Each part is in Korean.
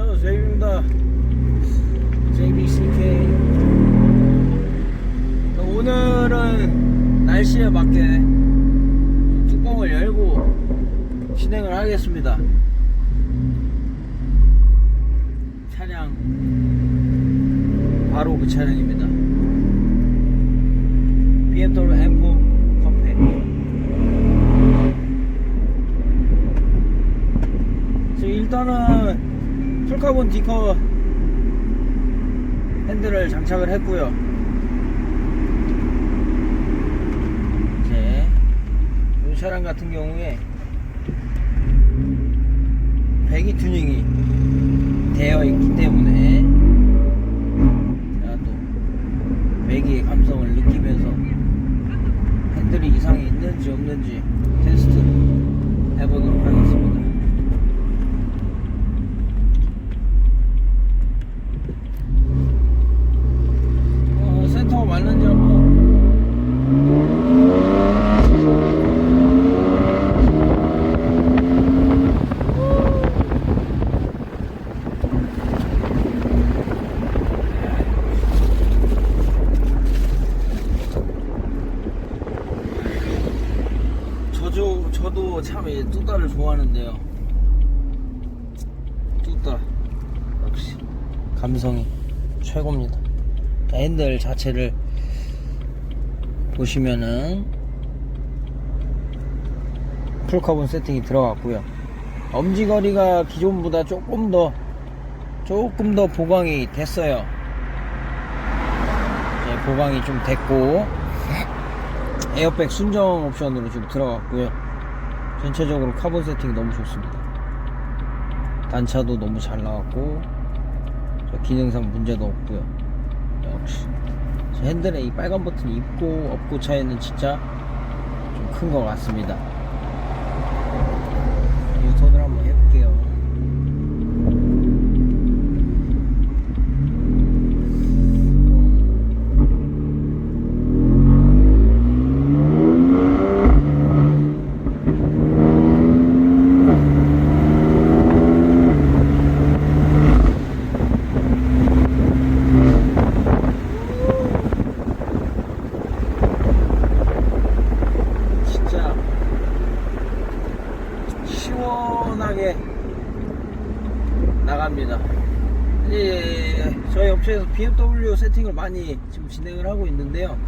안녕하세요 제이입니다. JBCK 오늘은 날씨에 맞게 뚜껑을 열고 진행을 하겠습니다. 차량. 바로 그 차량입니다. BMW M4 컴페 지금 일단은 풀카본 디커 핸들을 장착을 했고요. 이제 이 차량 같은 경우에 배기 튜닝이 되어 있기 때문에 제가 또 배기의 감성을 느끼면서 핸들이 이상이 있는지 없는지 테스트 해보도록 하겠습니다 어, 센터가 맞는지 한번 저도, 저도 참이 뚜따를 좋아하는데요. 뚜따. 역시 감성이 최고입니다. 핸들 자체를 보시면은 풀카본 세팅이 들어갔고요. 엄지거리가 기존보다 조금 더 조금 더 보강이 됐어요. 이제 보강이 좀 됐고 에어백 순정 옵션으로 지금 들어갔고요. 전체적으로 카본 세팅이 너무 좋습니다. 단차도 너무 잘 나왔고 저 기능상 문제도 없고요. 역시. 저 핸들에 이 빨간 버튼이 있고 없고 차이는 진짜 좀 큰 것 같습니다 유턴을 한번 해볼게요 진짜 시원하게 나갑니다. 이제 저희 업체에서 BMW 세팅을 많이 지금 진행을 하고 있는데요.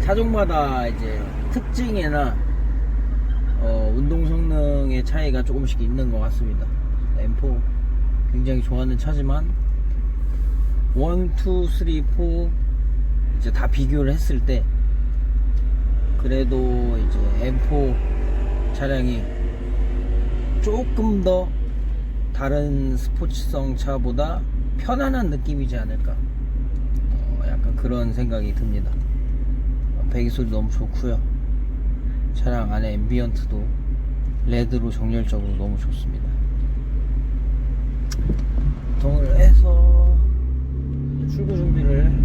차종마다 이제 특징이나 어, 운동 성능의 차이가 조금씩 있는 것 같습니다. M4 굉장히 좋아하는 차지만 1, 2, 3, 4 이제 다 비교를 했을 때 그래도 이제 M4 차량이 조금 더 다른 스포츠성 차보다 편안한 느낌이지 않을까. 어, 약간 그런 생각이 듭니다. 어, 배기 소리 너무 좋고요. 차량 안에 앰비언트도 레드로 정열적으로 너무 좋습니다. 동을 해서 출고 준비를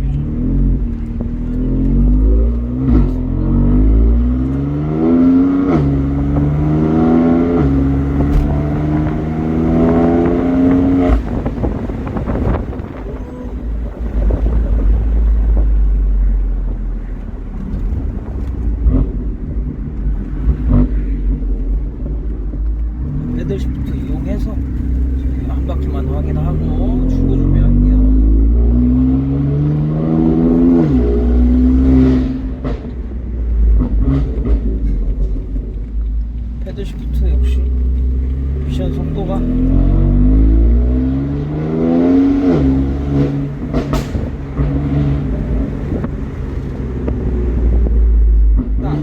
패들 시프트 이용해서 지금 한 바퀴만 확인하고 출고 준비할게요. 패들 시프트 역시 미션 속도가 딱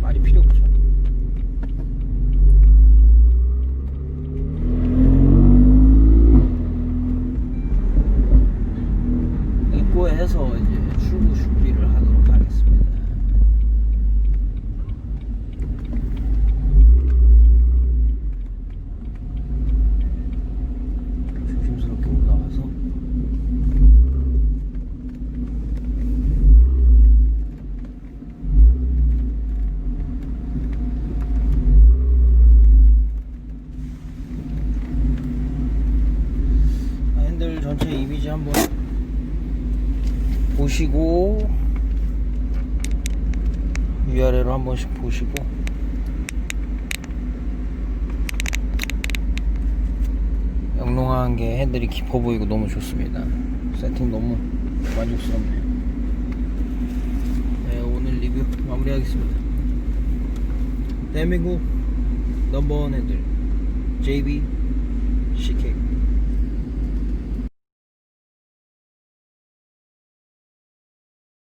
말이 필요 없죠. 입고해서 이제 출고 준비를 하도록 하겠습니다. 조심스럽게 올라와서 전체 이미지 한번 보시고 위아래로 한 번씩 보시고. 영롱한 게 헤들이 깊어 보이고 너무 좋습니다. 세팅 너무 만족스럽네요. 네 오늘 리뷰 마무리하겠습니다. 대한민국 넘버원 헤들 JB CK